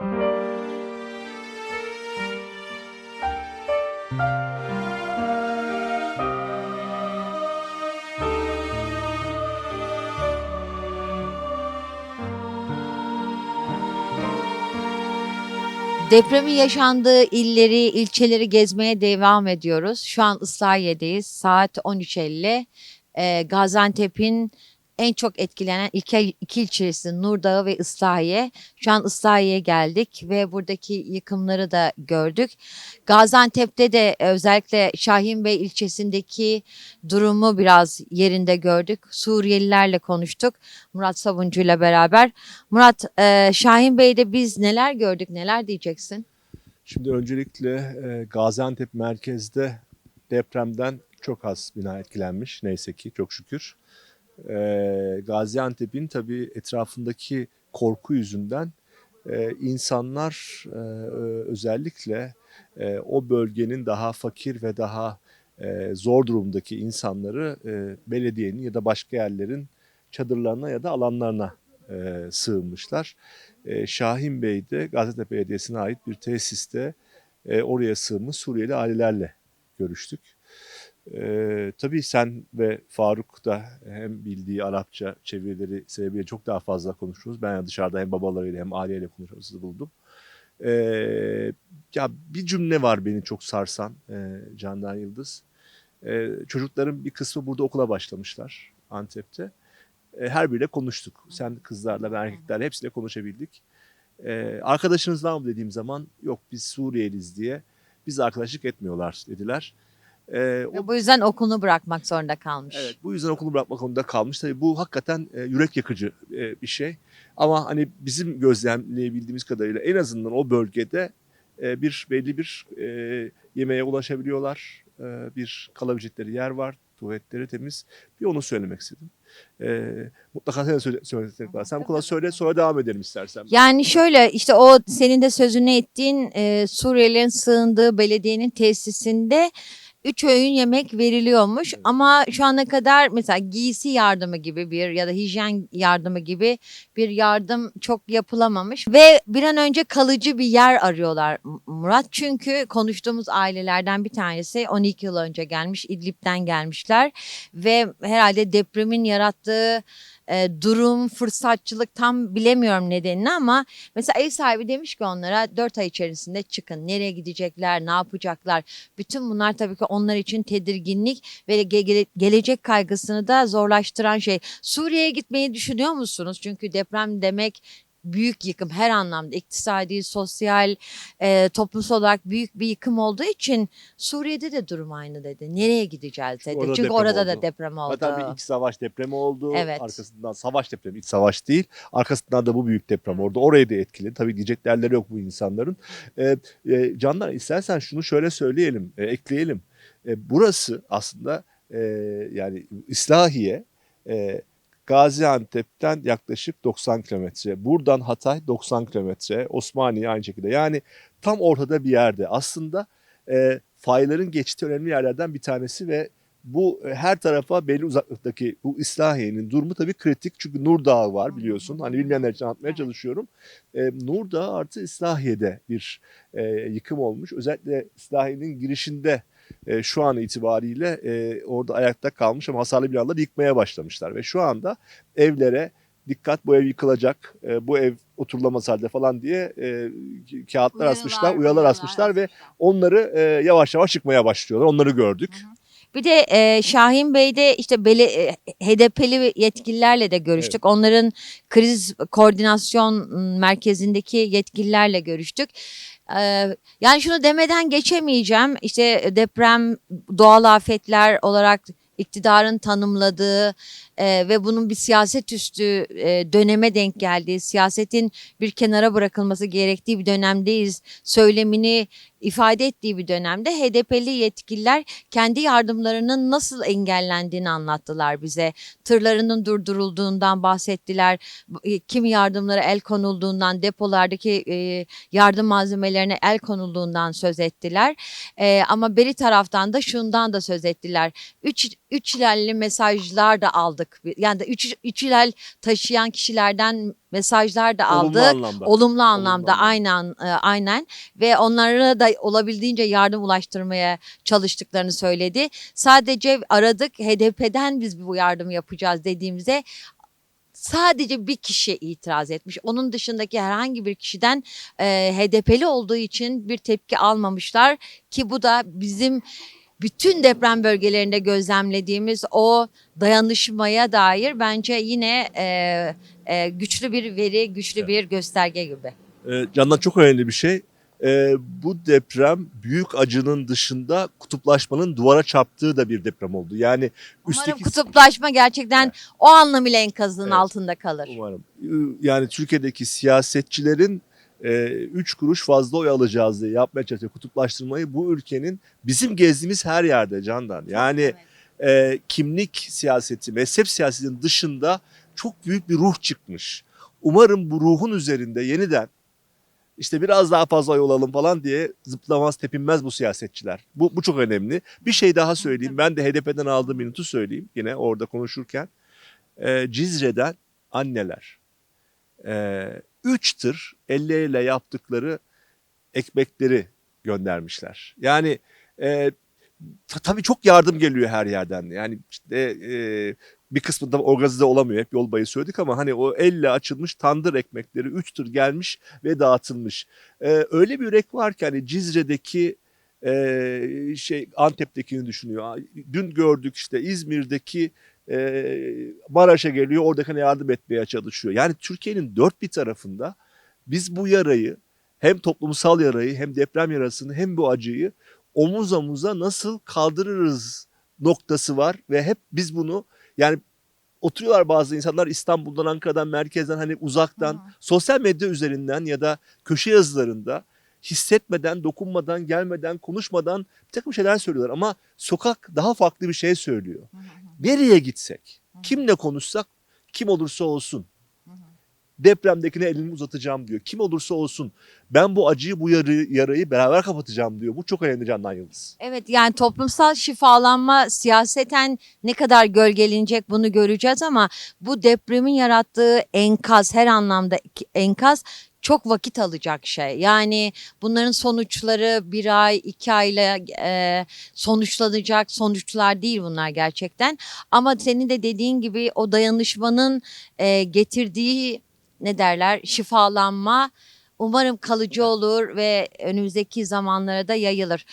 Depremin yaşandığı illeri, ilçeleri gezmeye devam ediyoruz. Şu an Islahiye'deyiz. Saat 13.50. Ee, Gaziantep'in en çok etkilenen iki, iki ilçesi Nurdağı ve Islahiye. Şu an Islahiye'ye geldik ve buradaki yıkımları da gördük. Gaziantep'te de özellikle Şahinbey ilçesindeki durumu biraz yerinde gördük. Suriyelilerle konuştuk. Murat Sabuncu ile beraber. Murat, e, Şahin Bey'de biz neler gördük, neler diyeceksin? Şimdi öncelikle e, Gaziantep merkezde depremden çok az bina etkilenmiş neyse ki çok şükür. E, Gaziantep'in tabii etrafındaki korku yüzünden e, insanlar e, özellikle e, o bölgenin daha fakir ve daha e, zor durumdaki insanları e, belediyenin ya da başka yerlerin çadırlarına ya da alanlarına e, sığınmışlar. E, Şahin Bey'de Gaziantep Belediyesi'ne ait bir tesiste e, oraya sığınmış Suriyeli ailelerle görüştük. E, tabii sen ve Faruk da hem bildiği Arapça çevirileri sebebiyle çok daha fazla konuşuyoruz. Ben dışarıda hem babalarıyla hem aileyle konuşmasını buldum. E, ya bir cümle var beni çok sarsan e, Candan Yıldız. E, çocukların bir kısmı burada okula başlamışlar Antep'te. E, her biriyle konuştuk. Sen kızlarla ben erkeklerle hepsiyle konuşabildik. E, arkadaşınız var mı dediğim zaman yok biz Suriyeliyiz diye biz arkadaşlık etmiyorlar dediler. E, o, bu yüzden okulunu bırakmak zorunda kalmış. evet, bu yüzden okulu bırakmak konusunda kalmış. Tabii bu hakikaten e, yürek yakıcı e, bir şey. Ama hani bizim gözlemleyebildiğimiz kadarıyla en azından o bölgede e, bir belli bir e, yemeğe ulaşabiliyorlar. E, bir kalabilecekleri yer var. Tuvaletleri temiz. Bir onu söylemek istedim. E, mutlaka sen de söyle, söylemek var. Sen bu konuda söyle sonra devam edelim istersen. Yani şöyle işte o senin de sözünü ettiğin e, Suriyelilerin sığındığı belediyenin tesisinde üç öğün yemek veriliyormuş. Ama şu ana kadar mesela giysi yardımı gibi bir ya da hijyen yardımı gibi bir yardım çok yapılamamış. Ve bir an önce kalıcı bir yer arıyorlar Murat. Çünkü konuştuğumuz ailelerden bir tanesi 12 yıl önce gelmiş İdlib'den gelmişler. Ve herhalde depremin yarattığı e, durum, fırsatçılık tam bilemiyorum nedenini ama mesela ev sahibi demiş ki onlara 4 ay içerisinde çıkın. Nereye gidecekler, ne yapacaklar? Bütün bunlar tabii ki onlar için tedirginlik ve ge- gele- gelecek kaygısını da zorlaştıran şey. Suriye'ye gitmeyi düşünüyor musunuz? Çünkü deprem demek büyük yıkım her anlamda iktisadi, sosyal, e, toplumsal olarak büyük bir yıkım olduğu için Suriye'de de durum aynı dedi. Nereye gideceğiz dedi. orada Çünkü deprem orada oldu. da deprem oldu. Zaten bir iç savaş depremi oldu. Evet. Arkasından savaş depremi, iç savaş değil. Arkasından da bu büyük deprem oldu. Orayı da etkiledi. Tabii diyecek derleri yok bu insanların. Ee, e, Candan istersen şunu şöyle söyleyelim, e, ekleyelim. E, burası aslında e, yani İslahiye e, Gaziantep'ten yaklaşık 90 kilometre. Buradan Hatay 90 kilometre. Osmaniye aynı şekilde. Yani tam ortada bir yerde. Aslında e, fayların geçtiği önemli yerlerden bir tanesi ve bu e, her tarafa belli uzaklıktaki bu İslahiye'nin durumu tabii kritik. Çünkü Nur Dağı var biliyorsun. Hani bilmeyenler için anlatmaya çalışıyorum. E, Nur Dağı artı İslahiye'de bir e, yıkım olmuş. Özellikle İslahiye'nin girişinde e, şu an itibariyle e, orada ayakta kalmış ama hasarlı binaları yıkmaya başlamışlar. Ve şu anda evlere dikkat bu ev yıkılacak, e, bu ev oturulamaz halde falan diye e, kağıtlar asmışlar, uyarılar asmışlar ve onları e, yavaş yavaş çıkmaya başlıyorlar. Onları gördük. Bir de e, Şahin Bey'de işte bele, e, HDP'li yetkililerle de görüştük. Onların kriz koordinasyon merkezindeki yetkililerle görüştük. Yani şunu demeden geçemeyeceğim. İşte deprem, doğal afetler olarak iktidarın tanımladığı e, ve bunun bir siyaset üstü e, döneme denk geldiği, siyasetin bir kenara bırakılması gerektiği bir dönemdeyiz söylemini ifade ettiği bir dönemde HDP'li yetkililer kendi yardımlarının nasıl engellendiğini anlattılar bize. Tırlarının durdurulduğundan bahsettiler. E, Kimi yardımlara el konulduğundan, depolardaki e, yardım malzemelerine el konulduğundan söz ettiler. E, ama beri taraftan da şundan da söz ettiler. Üç, üçlerli mesajlar da aldık. Yani üç, üç hilal taşıyan kişilerden mesajlar da Olumlu aldık. anlamda. Olumlu anlamda aynen e, aynen ve onlara da olabildiğince yardım ulaştırmaya çalıştıklarını söyledi. Sadece aradık HDP'den biz bu yardımı yapacağız dediğimizde sadece bir kişi itiraz etmiş. Onun dışındaki herhangi bir kişiden e, HDP'li olduğu için bir tepki almamışlar ki bu da bizim bütün deprem bölgelerinde gözlemlediğimiz o dayanışmaya dair bence yine e, e, güçlü bir veri, güçlü bir gösterge gibi. Ee, Candan çok önemli bir şey. Ee, bu deprem büyük acının dışında kutuplaşmanın duvara çarptığı da bir deprem oldu. Yani Umarım üstteki kutuplaşma gerçekten o anlamıyla enkazın Evet. altında kalır. Umarım. Yani Türkiye'deki siyasetçilerin e, üç kuruş fazla oy alacağız diye yapmaya çalışıyor kutuplaştırmayı bu ülkenin bizim gezdiğimiz her yerde Candan. Yani e, kimlik siyaseti, mezhep siyasetinin dışında çok büyük bir ruh çıkmış. Umarım bu ruhun üzerinde yeniden işte biraz daha fazla oy alalım falan diye zıplamaz tepinmez bu siyasetçiler. Bu, bu çok önemli. Bir şey daha söyleyeyim. Ben de HDP'den aldığım bir notu söyleyeyim yine orada konuşurken. E, Cizre'den anneler e, üç tır elleriyle yaptıkları ekmekleri göndermişler. Yani e, ta- tabii çok yardım geliyor her yerden. Yani işte e, bir kısmı da organize olamıyor. Hep yol boyu söyledik ama hani o elle açılmış tandır ekmekleri 3 tır gelmiş ve dağıtılmış. E, öyle bir yürek var ki hani Cizre'deki e, şey Antep'tekini düşünüyor. Dün gördük işte İzmir'deki e, Maraş'a geliyor oradakine yardım etmeye çalışıyor. Yani Türkiye'nin dört bir tarafında biz bu yarayı hem toplumsal yarayı hem deprem yarasını hem bu acıyı omuz omuza nasıl kaldırırız noktası var ve hep biz bunu yani oturuyorlar bazı insanlar İstanbul'dan, Ankara'dan, merkezden hani uzaktan Hı sosyal medya üzerinden ya da köşe yazılarında hissetmeden, dokunmadan, gelmeden, konuşmadan bir takım şeyler söylüyorlar ama sokak daha farklı bir şey söylüyor. Nereye gitsek, kimle konuşsak, kim olursa olsun depremdekine elimi uzatacağım diyor. Kim olursa olsun ben bu acıyı, bu yarı, yarayı beraber kapatacağım diyor. Bu çok önemli Candan Yıldız. Evet yani toplumsal şifalanma siyaseten ne kadar gölgelenecek bunu göreceğiz ama bu depremin yarattığı enkaz her anlamda enkaz çok vakit alacak şey. Yani bunların sonuçları bir ay, iki ayla e, sonuçlanacak sonuçlar değil bunlar gerçekten. Ama senin de dediğin gibi o dayanışmanın e, getirdiği ne derler şifalanma umarım kalıcı olur ve önümüzdeki zamanlara da yayılır.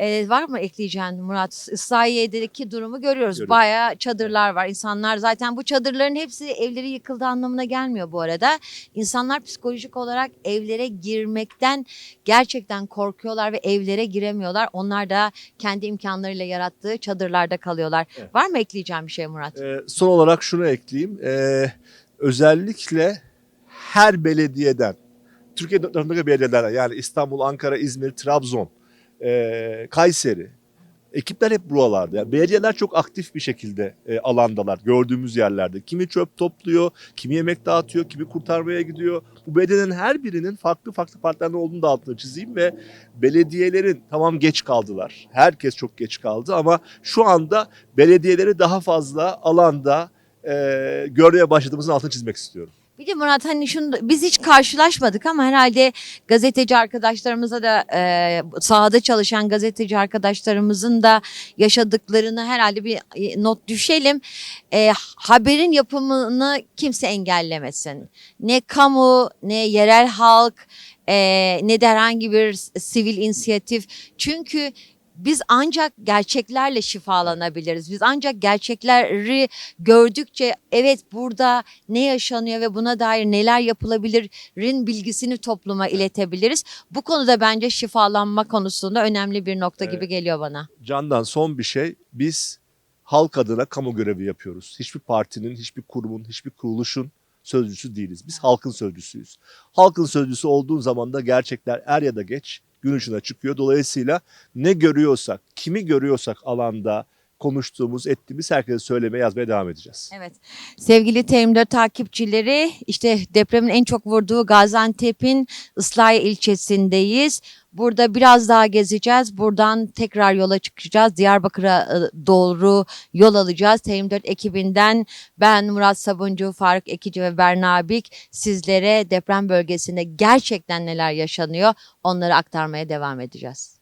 Ee, var mı ekleyeceğin Murat? İslahiye'deki durumu görüyoruz. Görüyoruz. Bayağı çadırlar var. İnsanlar zaten bu çadırların hepsi evleri yıkıldı anlamına gelmiyor bu arada. İnsanlar psikolojik olarak evlere girmekten gerçekten korkuyorlar ve evlere giremiyorlar. Onlar da kendi imkanlarıyla yarattığı çadırlarda kalıyorlar. Evet. Var mı ekleyeceğin bir şey Murat? Ee, son olarak şunu ekleyeyim. Ee, özellikle her belediyeden, Türkiye dörtlerindeki belediyelerden yani İstanbul, Ankara, İzmir, Trabzon, ee, Kayseri, ekipler hep buralarda. Yani belediyeler çok aktif bir şekilde e, alandalar gördüğümüz yerlerde. Kimi çöp topluyor, kimi yemek dağıtıyor, kimi kurtarmaya gidiyor. Bu belediyelerin her birinin farklı farklı partilerden olduğunu da altını çizeyim ve belediyelerin tamam geç kaldılar. Herkes çok geç kaldı ama şu anda belediyeleri daha fazla alanda e, görmeye başladığımızın altını çizmek istiyorum. Bir de Murat hani şunu biz hiç karşılaşmadık ama herhalde gazeteci arkadaşlarımıza da e, sahada çalışan gazeteci arkadaşlarımızın da yaşadıklarını herhalde bir e, not düşelim. E, haberin yapımını kimse engellemesin. Ne kamu ne yerel halk e, ne de herhangi bir sivil inisiyatif. Çünkü biz ancak gerçeklerle şifalanabiliriz. Biz ancak gerçekleri gördükçe evet burada ne yaşanıyor ve buna dair neler yapılabilirin bilgisini topluma iletebiliriz. Bu konuda bence şifalanma konusunda önemli bir nokta gibi geliyor bana. Candan son bir şey. Biz halk adına kamu görevi yapıyoruz. Hiçbir partinin, hiçbir kurumun, hiçbir kuruluşun sözcüsü değiliz. Biz halkın sözcüsüyüz. Halkın sözcüsü olduğun zaman da gerçekler er ya da geç gün ışığına çıkıyor. Dolayısıyla ne görüyorsak, kimi görüyorsak alanda konuştuğumuz, ettiğimiz herkese söylemeye, yazmaya devam edeceğiz. Evet. Sevgili T24 takipçileri işte depremin en çok vurduğu Gaziantep'in Islahiye ilçesindeyiz. Burada biraz daha gezeceğiz. Buradan tekrar yola çıkacağız. Diyarbakır'a e, doğru yol alacağız. T24 ekibinden ben Murat Sabuncu, Faruk Ekici ve Berna Bik sizlere deprem bölgesinde gerçekten neler yaşanıyor onları aktarmaya devam edeceğiz.